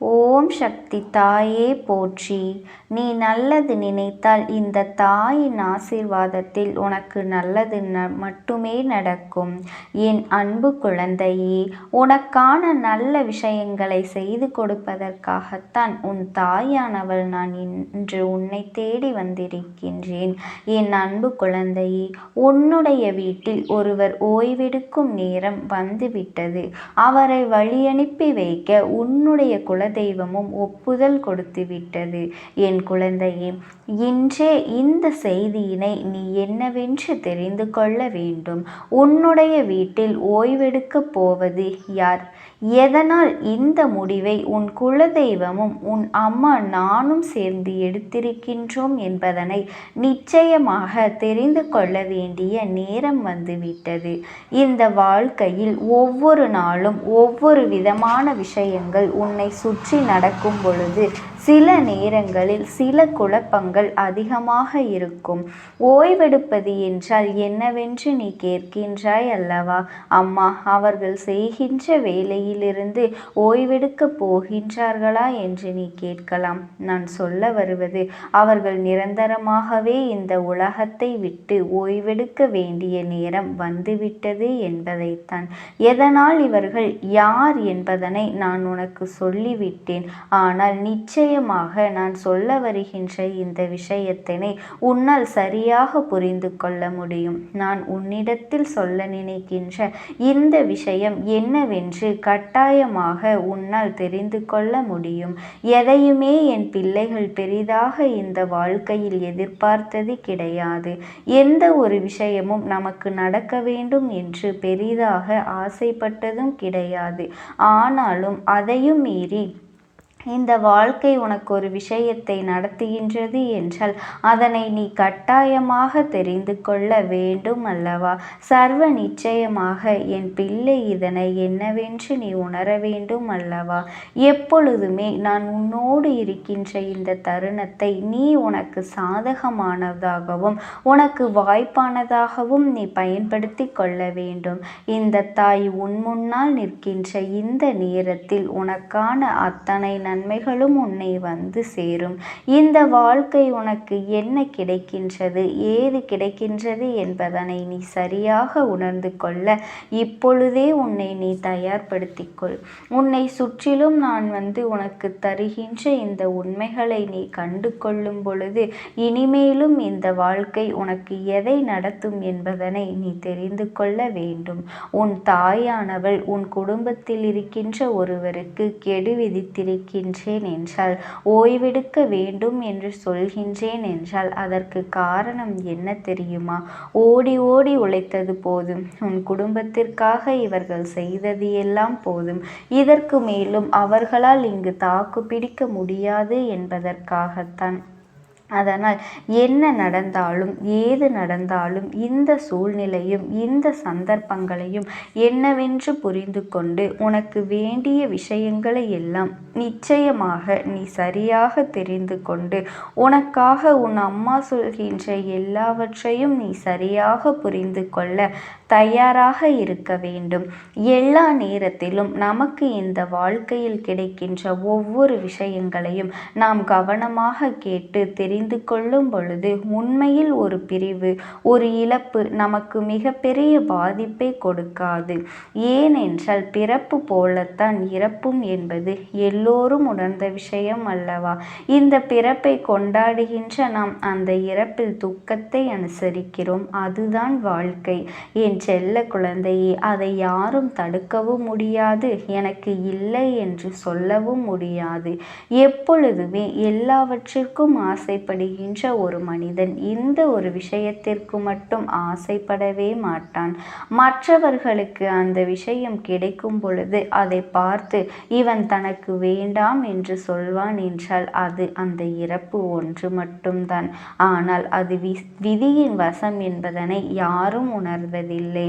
ஓம் சக்தி தாயே போற்றி. நீ நல்லது நினைத்தால் இந்த தாயின் ஆசீர்வாதத்தில் உனக்கு நல்லது ந மட்டுமே நடக்கும். என் அன்பு குழந்தையே உனக்கான நல்ல விஷயங்களை செய்து கொடுப்பதற்காகத்தான் உன் தாயானவள் நான் இன்று உன்னை தேடி வந்திருக்கின்றேன். என் அன்பு குழந்தையே உன்னுடைய வீட்டில் ஒருவர் ஓய்வெடுக்கும் நேரம் வந்துவிட்டது. அவரை வழியனுப்பி வைக்க உன்னுடைய குழந்தை குலதெய்வமும் ஒப்புதல் கொடுத்து விட்டது என் குழந்தையே இன்றே இந்த செய்தியினை நீ என்னவென்று தெரிந்து கொள்ள வேண்டும். உன்னுடைய வீட்டில் ஓய்வெடுக்கப் போவது யார்? எதனால் இந்த முடிவை உன் குலதெய்வமும் உன் அம்மா நானும் சேர்ந்து எடுத்திருக்கின்றோம் என்பதனை நிச்சயமாக தெரிந்து கொள்ள வேண்டிய நேரம் வந்துவிட்டது. இந்த வாழ்க்கையில் ஒவ்வொரு நாளும் ஒவ்வொரு விதமான விஷயங்கள் உன்னை சுற்றி நடக்கும் பொழுது சில நேரங்களில் சில குழப்பங்கள் அதிகமாக இருக்கும். ஓய்வெடுப்பது என்றால் என்னவென்று நீ கேட்கின்றாய் அல்லவா? அம்மா அவர்கள் செய்கின்ற வேலையிலிருந்து ஓய்வெடுக்கப் போகின்றார்களா என்று நீ கேட்கலாம். நான் சொல்ல வருவது அவர்கள் நிரந்தரமாகவே இந்த உலகத்தை விட்டு ஓய்வெடுக்க வேண்டிய நேரம் வந்துவிட்டது என்பதைத்தான். எதனால் இவர்கள் யார் என்பதனை நான் உனக்கு சொல்லிவிட்டேன். ஆனால் நிச்சயம் நிச்சயமாக நான் சொல்ல வருகின்ற இந்த விஷயத்தினை உன்னால் சரியாக புரிந்து கொள்ள முடியும். நான் உன்னிடத்தில் சொல்ல நினைக்கின்ற இந்த விஷயம் என்னவென்று கட்டாயமாக உன்னால் தெரிந்து கொள்ள முடியும். எதையுமே என் பிள்ளைகள் பெரிதாக இந்த வாழ்க்கையில் எதிர்பார்த்தது கிடையாது. எந்த ஒரு விஷயமும் நமக்கு நடக்க வேண்டும் என்று பெரிதாக ஆசைப்பட்டதும் கிடையாது. ஆனாலும் அதையும் மீறி இந்த வாழ்க்கை உனக்கு ஒரு விஷயத்தை நடத்துகின்றது என்றால் அதனை நீ கட்டாயமாக தெரிந்து கொள்ள வேண்டும் அல்லவா? சர்வ நிச்சயமாக என் பிள்ளை இதனை என்னவென்று நீ உணர வேண்டும் அல்லவா? எப்பொழுதுமே நான் உன்னோடு இருக்கின்ற இந்த தருணத்தை நீ உனக்கு சாதகமானதாகவும் உனக்கு வாய்ப்பானதாகவும் நீ பயன்படுத்தி கொள்ள வேண்டும். இந்த தாய் உன் முன்னால் நிற்கின்ற இந்த நேரத்தில் உனக்கான அத்தனை நன்மைகளும் உன்னை வந்து சேரும். இந்த வாழ்க்கை உனக்கு என்ன கிடைக்கின்றது? ஏது கிடைக்கின்றது என்பதனை நீ சரியாக உணர்ந்து கொள்ள இப்பொழுதே உன்னை நீ தயார்படுத்திக்கொள். உன்னை சுற்றிலும் நான் வந்து உனக்கு தருகின்ற இந்த உண்மைகளை நீ கண்டு கொள்ளும் பொழுது இனிமேலும் இந்த வாழ்க்கை உனக்கு எதை நடத்தும் என்பதனை நீ தெரிந்து கொள்ள வேண்டும். உன் தாயானவள் உன் குடும்பத்தில் இருக்கின்ற ஒருவருக்கு கெடு விதித்திருக்கின்ற சொல்கின்றேன் என்றால் ஓய்வெடுக்க வேண்டும் என்று சொல்கின்றேன் என்றால் அதற்கு காரணம் என்ன தெரியுமா? ஓடி ஓடி உழைத்தது போதும். உன் குடும்பத்திற்காக இவர்கள் செய்தது எல்லாம் போதும். இதற்கு மேலும் அவர்களால் இங்கு தாக்கு பிடிக்க முடியாது என்பதற்காகத்தான். அதனால் என்ன நடந்தாலும் ஏது நடந்தாலும் இந்த சூழ்நிலையும் இந்த சந்தர்ப்பங்களையும் என்னவென்று புரிந்து கொண்டு உனக்கு வேண்டிய விஷயங்களை எல்லாம் நிச்சயமாக நீ சரியாக தெரிந்து கொண்டு உனக்காக உன் அம்மா சொல்கின்ற எல்லாவற்றையும் நீ சரியாக புரிந்து கொள்ள தயாராக இருக்க வேண்டும். எல்லா நேரத்திலும் நமக்கு இந்த வாழ்க்கையில் கிடைக்கின்ற ஒவ்வொரு விஷயங்களையும் நாம் கவனமாக கேட்டு தெரி தெரிந்து கொள்ளும் பொழுது உண்மையில் ஒரு பிரிவு ஒரு இழப்பு நமக்கு மிகப்பெரிய பாதிப்பை கொடுக்காது. ஏனென்றால் பிறப்பு போலத்தான் இறப்பும் என்பது எல்லோரும் உணர்ந்த விஷயம் அல்லவா? இந்த பிறப்பை கொண்டாடுகின்ற நாம் அந்த இறப்பில் துக்கத்தை அனுசரிக்கிறோம். அதுதான் வாழ்க்கை. என் செல்ல குழந்தையே அதை யாரும் தடுக்கவும் முடியாது. எனக்கு இல்லை என்று சொல்லவும் முடியாது. எப்பொழுதுமே எல்லாவற்றிற்கும் ஆசை ஆசைப்படுகின்ற ஒரு மனிதன் இந்த ஒரு விஷயத்திற்கு மட்டும் ஆசைப்படவே மாட்டான். மற்றவர்களுக்கு அந்த விஷயம் கிடைக்கும் பொழுது அதை பார்த்து இவன் தனக்கு வேண்டாம் என்று சொல்வான் என்றால் அது அந்த இறப்பு ஒன்று மட்டும்தான். ஆனால் அது வி விதியின் வசம் என்பதனை யாரும் உணர்வதில்லை.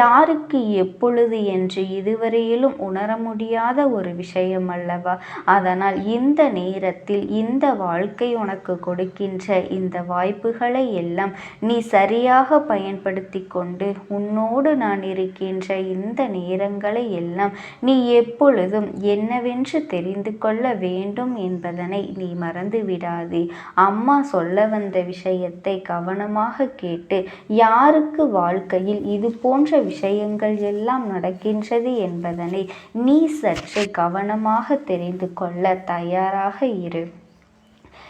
யாருக்கு எப்பொழுது என்று இதுவரையிலும் உணர முடியாத ஒரு விஷயம் அல்லவா? அதனால் இந்த நேரத்தில் இந்த வாழ்க்கை உனக்கு கொடுக்கின்ற இந்த வாய்ப்புகளை எல்லாம் நீ சரியாக பயன்படுத்தி கொண்டு உன்னோடு நான் இருக்கின்ற இந்த நேரங்களை எல்லாம் நீ எப்பொழுதும் என்னவென்று தெரிந்து கொள்ள வேண்டும் என்பதனை நீ மறந்து விடாதே. அம்மா சொல்ல வந்த விஷயத்தை கவனமாக கேட்டு யாருக்கு வாழ்க்கையில் இது போன்ற விஷயங்கள் எல்லாம் நடக்கின்றது என்பதனை நீ சற்று கவனமாக தெரிந்து கொள்ள தயாராக இரு.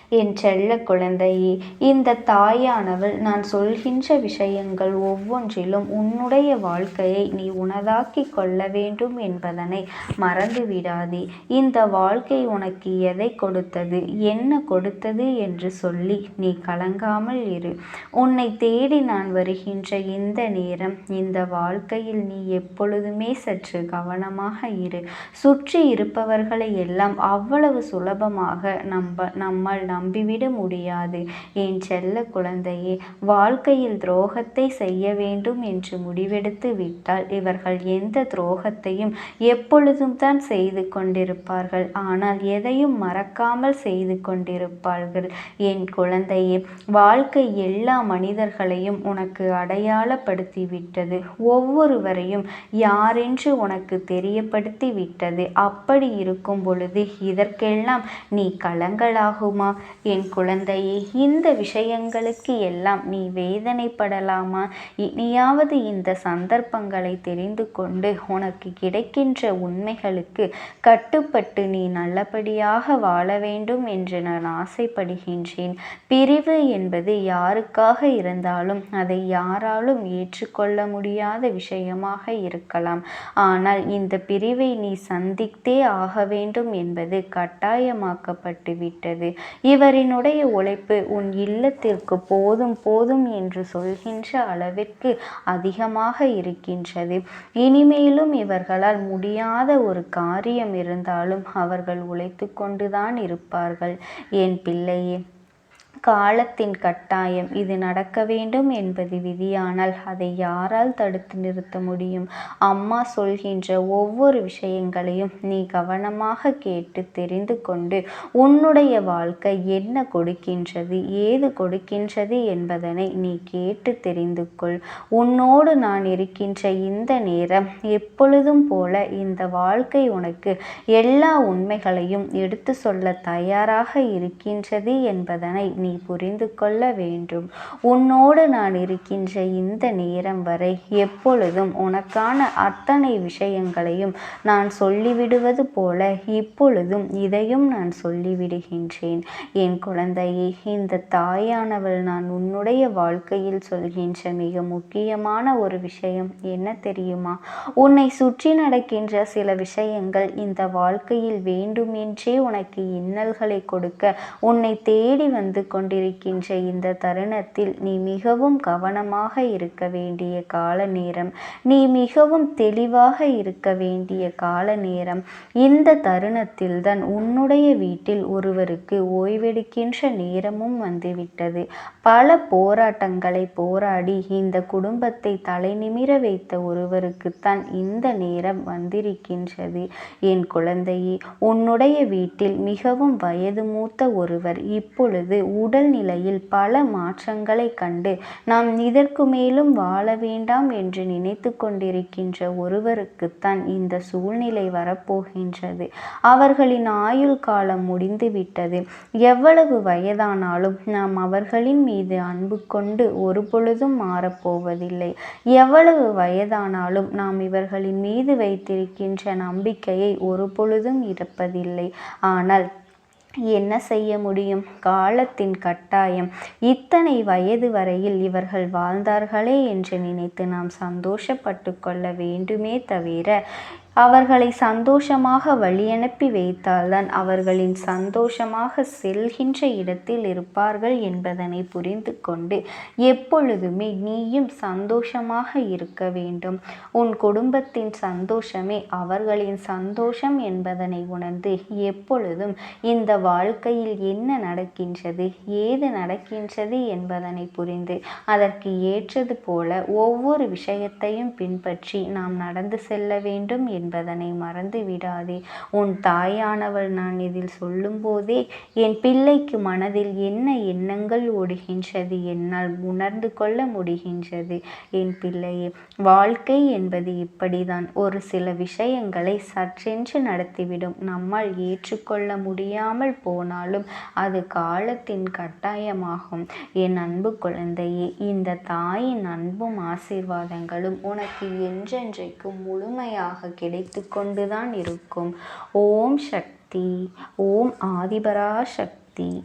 என் செல்ல குழந்தையே இந்த தாயானவள் நான் சொல்கின்ற விஷயங்கள் ஒவ்வொன்றிலும் உன்னுடைய வாழ்க்கையை நீ உனதாக்கி கொள்ள வேண்டும் என்பதனை மறந்துவிடாதே. இந்த வாழ்க்கை உனக்கு எதை கொடுத்தது என்ன கொடுத்தது என்று சொல்லி நீ கலங்காமல் இரு. உன்னை தேடி நான் வருகின்ற இந்த நேரம் இந்த வாழ்க்கையில் நீ எப்பொழுதுமே சற்று கவனமாக இரு. சுற்றி இருப்பவர்களை எல்லாம் அவ்வளவு சுலபமாக நம்ப நம்மால் நம்பிவிட முடியாது. என் செல்ல குழந்தையே வாழ்க்கையில் துரோகத்தை செய்ய வேண்டும் என்று முடிவெடுத்து விட்டால் இவர்கள் எந்த துரோகத்தையும் எப்பொழுதும் தான் செய்து கொண்டிருப்பார்கள். ஆனால் எதையும் மறக்காமல் செய்து கொண்டிருப்பார்கள். என் குழந்தையே வாழ்க்கை எல்லா மனிதர்களையும் உனக்கு அடையாளப்படுத்தி விட்டது ஒவ்வொருவரையும் யாரென்று உனக்கு தெரியப்படுத்தி விட்டது அப்படி இருக்கும் பொழுது இதற்கெல்லாம் நீ கலங்களாகுமா? என் குழந்தையே இந்த விஷயங்களுக்கு எல்லாம் நீ வேதனைப்படலாமா? இனியாவது இந்த சந்தர்ப்பங்களை தெரிந்து கொண்டு உனக்கு கிடைக்கின்ற உண்மைகளுக்கு கட்டுப்பட்டு நீ நல்லபடியாக வாழ வேண்டும் என்று நான் ஆசைப்படுகின்றேன். பிரிவு என்பது யாருக்காக இருந்தாலும் அதை யாராலும் ஏற்றுக்கொள்ள முடியாத விஷயமாக இருக்கலாம். ஆனால் இந்த பிரிவை நீ சந்தித்தே ஆக வேண்டும் என்பது கட்டாயமாக்கப்பட்டு விட்டது இவரினுடைய உழைப்பு உன் இல்லத்திற்கு போதும் போதும் என்று சொல்கின்ற அளவிற்கு அதிகமாக இருக்கின்றது. இனிமேலும் இவர்களால் முடியாத ஒரு காரியம் இருந்தாலும் அவர்கள் உழைத்து கொண்டுதான் இருப்பார்கள். என் பிள்ளையே காலத்தின் கட்டாயம் இது நடக்க வேண்டும் என்பது விதியானால் அதை யாரால் தடுத்து நிறுத்த முடியும்? அம்மா சொல்கின்ற ஒவ்வொரு விஷயங்களையும் நீ கவனமாக கேட்டு தெரிந்து கொண்டு உன்னுடைய வாழ்க்கை என்ன கொடுக்கின்றது ஏது கொடுக்கின்றது என்பதனை நீ கேட்டு தெரிந்து கொள். உன்னோடு நான் இருக்கின்ற இந்த நேரம் எப்பொழுதும் போல இந்த வாழ்க்கை உனக்கு எல்லா உண்மைகளையும் எடுத்து சொல்ல தயாராக இருக்கின்றது என்பதனை நீ புரிந்து கொள்ள வேண்டும். உன்னோடு நான் இருக்கின்ற இந்த நேரம் வரை எப்பொழுதும் உனக்கான அத்தனை விஷயங்களையும் நான் சொல்லிவிடுவது போல இப்பொழுதும் இதையும் நான் சொல்லிவிடுகின்றேன். என் குழந்தையே இந்த தாயானவள் நான் உன்னுடைய வாழ்க்கையில் சொல்கின்ற மிக முக்கியமான ஒரு விஷயம் என்ன தெரியுமா? உன்னை சுற்றி நடக்கின்ற சில விஷயங்கள் இந்த வாழ்க்கையில் வேண்டுமென்றே உனக்கு இன்னல்களை கொடுக்க உன்னை தேடி வந்து கொண்டிருக்கின்ற இந்த தருணத்தில் நீ மிகவும் கவனமாக இருக்க வேண்டிய கால நேரம் நீ மிகவும் தெளிவாக இருக்க வேண்டிய கால நேரம். இந்த தருணத்தில் தான் உன்னுடைய வீட்டில் ஒருவருக்கு ஓய்வெடுக்கின்ற நேரமும் வந்துவிட்டது. பல போராட்டங்களை போராடி இந்த குடும்பத்தை தலை நிமிர வைத்த ஒருவருக்குத்தான் இந்த நேரம் வந்திருக்கின்றது. என் குழந்தையே உன்னுடைய வீட்டில் மிகவும் வயது மூத்த ஒருவர் இப்பொழுது உடல் நிலையில் பல மாற்றங்களை கண்டு நாம் இதற்கு மேலும் வாழ வேண்டாம் என்று நினைத்து கொண்டிருக்கின்ற ஒருவருக்குத்தான் இந்த சூழ்நிலை வரப்போகின்றது. அவர்களின் ஆயுள் காலம் முடிந்துவிட்டது. எவ்வளவு வயதானாலும் நாம் அவர்களின் மீது அன்பு கொண்டு ஒரு பொழுதும் மாறப்போவதில்லை. எவ்வளவு வயதானாலும் நாம் இவர்களின் மீது வைத்திருக்கின்ற நம்பிக்கையை ஒரு பொழுதும் இருப்பதில்லை ஆனால் என்ன செய்ய முடியும்? காலத்தின் கட்டாயம். இத்தனை வயது வரையில் இவர்கள் வாழ்ந்தார்களே என்று நினைத்து நாம் சந்தோஷப்பட்டு கொள்ள வேண்டுமே தவிர அவர்களை சந்தோஷமாக வழியனுப்பி வைத்தால்தான் அவர்களின் சந்தோஷமாக செல்கின்ற இடத்தில் இருப்பார்கள் என்பதனை புரிந்து கொண்டு எப்பொழுதுமே நீயும் சந்தோஷமாக இருக்க வேண்டும். உன் குடும்பத்தின் சந்தோஷமே அவர்களின் சந்தோஷம் என்பதனை உணர்ந்து எப்பொழுதும் இந்த வாழ்க்கையில் என்ன நடக்கின்றது ஏது நடக்கின்றது என்பதனை புரிந்து அதற்கு ஏற்றது போல ஒவ்வொரு விஷயத்தையும் பின்பற்றி நாம் நடந்து செல்ல வேண்டும் என்று என்பதனை மறந்து விடாதே. உன் தாயானவள் நான் இதில் சொல்லும்போதே என் பிள்ளைக்கு மனதில் என்ன எண்ணங்கள் ஓடுகின்றது? என்னால் உணர்ந்து கொள்ள முடிகின்றது. என் பிள்ளையே வாழ்க்கை என்பது இப்படிதான். ஒரு சில விஷயங்களை சற்றென்று நடத்திவிடும். நம்மால் ஏற்றுக்கொள்ள முடியாமல் போனாலும் அது காலத்தின் கட்டாயமாகும். என் அன்பு குழந்தையே இந்த தாயின் அன்பும் ஆசீர்வாதங்களும் உனக்கு என்றென்றைக்கும் முழுமையாக கிடைத்து கொண்டுதான் இருக்கும். ஓம் சக்தி ஓம் ஆதிபரா சக்தி